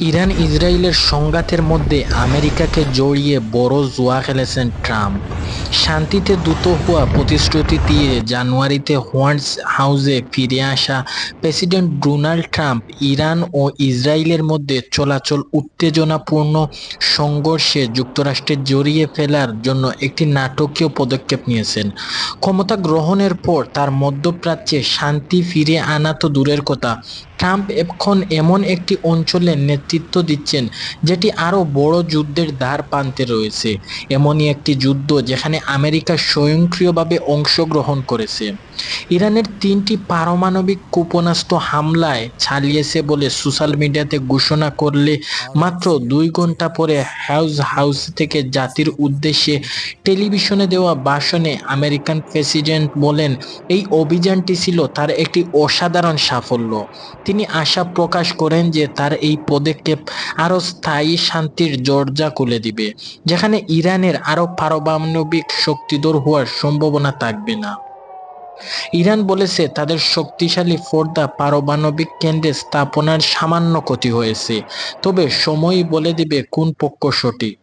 Iran ইসরায়েলের সংঘাতের মধ্যে আমেরিকাকে জড়িয়ে বড় জুয়া খেলেছেন ট্রাম্প। শান্তিতে দ্রুত হওয়া প্রতিশ্রুতি দিয়ে। জানুয়ারিতে হোয়াইট হাউসে ফিরে আসা প্রেসিডেন্ট ডোনাল্ড ট্রাম্প ইরান ও ইসরায়েলের মধ্যে চলাচল উত্তেজনাপূর্ণ সংঘর্ষে যুক্তরাষ্ট্রে জড়িয়ে ফেলার জন্য একটি নাটকীয় পদক্ষেপ নিয়েছেন। ক্ষমতা গ্রহণের পর তার মধ্যপ্রাচ্যে শান্তি ফিরে আনা তো দূরের কথা। ট্রাম্প এখন এমন একটি অঞ্চলে নেতৃত্ব দিচ্ছেন, যেটি আরও বড় যুদ্ধের দ্বার প্রান্তে রয়েছে। এমনই একটি যুদ্ধ যেখানে আমেরিকা স্বয়ংক্রিয়ভাবে অংশগ্রহণ করেছে। ইরানের তিনটি পারমাণবিক ক্ষেপণাস্ত্র হামলায় চালিয়েছে বলে সোশ্যাল মিডিয়াতে ঘোষণা করলে মাত্র দুই ঘণ্টা পরে হাউস হাউস থেকে জাতির উদ্দেশ্যে টেলিভিশনে দেওয়া ভাষণে আমেরিকান প্রেসিডেন্ট বলেন, এই অভিযানটি ছিল তার একটি অসাধারণ সাফল্য। তিনি আশা প্রকাশ করেন যে তার এই পদক্ষেপ আরও স্থায়ী শান্তির দরজা খুলে দিবে, যেখানে ইরানের আরও পারমাণবিক শক্তিধর হওয়ার সম্ভাবনা থাকবে না। ইরান বলেছে, তাদের শক্তিশালী ফোর্দা পারমাণবিক কেন্দ্রে স্থাপনার সামান্য ক্ষতি হয়েছে, তবে সময়ই বলে দিবে কোন পক্ষ সঠিক।